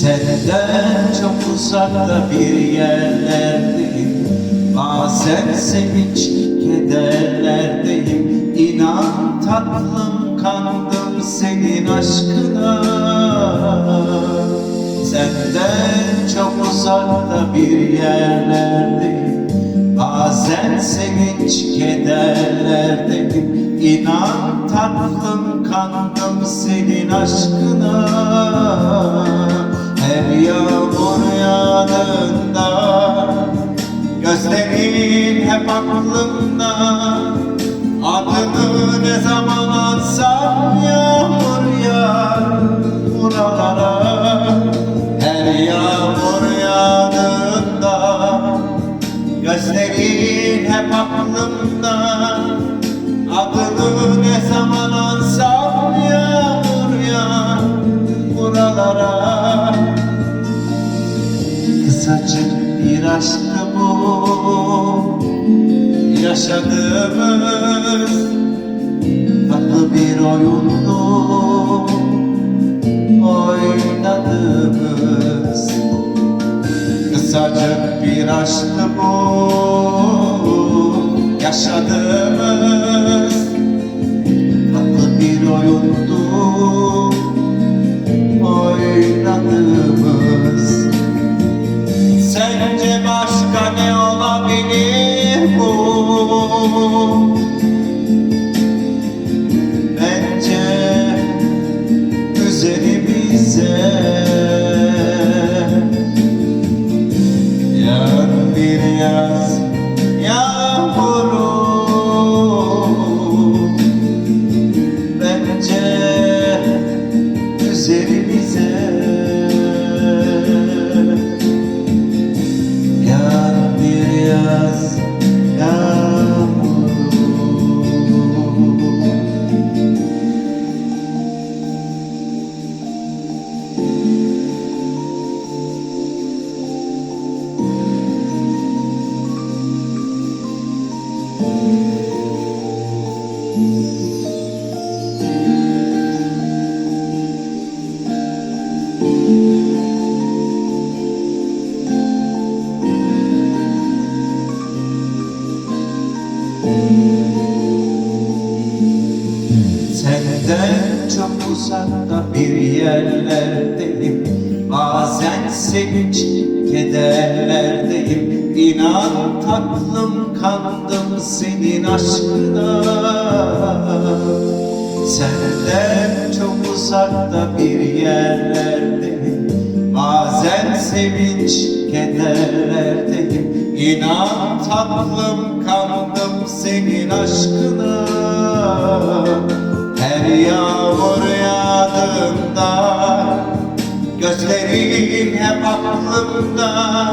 Senden çok uzakta bir yerlerdeyim. Bazen sevinç kederlerdeyim. İnan tatlım kandım senin aşkına. Senden çok uzakta bir yerlerdeyim. Bazen sevinç kederlerdeyim. İnan tatlım kandım senin aşkına Her yağmur yağdığında Gözlerin hep aklımda. Adını ne zaman ansam yağmur yağar buralara. Her yağmur yağdığında Gözlerin hep aklımda Yaşadığımız Tatlı bir oyundu. Oynadığımız Kısacık bir aşktı bu. Yaşadığımız Tatlı bir oyundu Yeah. Senden çok uzakta bir yerlerdeyim? Bazen sevinç kederlerdeyim. İnan tatlım kandım senin aşkına. Senden çok uzakta bir yerlerdeyim. Bazen sevinç kederlerdeyim. İnan tatlım kandım senin aşkına Her yağmur yağdığında Gözlerin hep aklımda.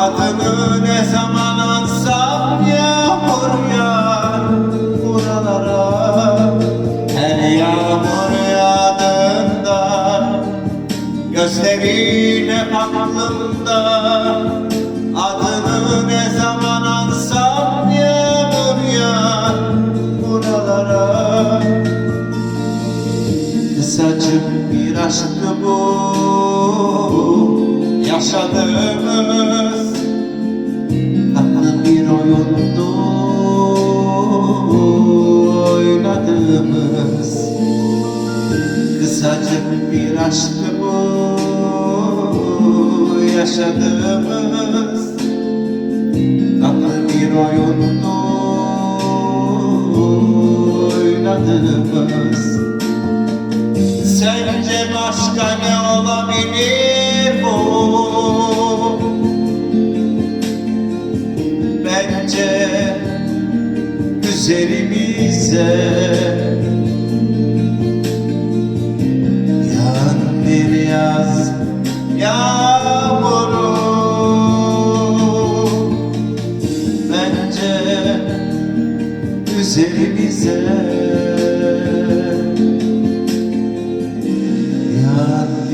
Adını ne zaman ansam yağmur yağar buralara. Her yağmur yağdığında Gözlerin hep aklımda Kısacık bir aşktı bu. Yaşadığımız Tatlı bir oyundu. Oynadığımız Kısacık bir aşktı bu. Yaşadığımız Tatlı bir oyundu. Oynadığımız başka ne olabilir bu? Bence üzerimize Saat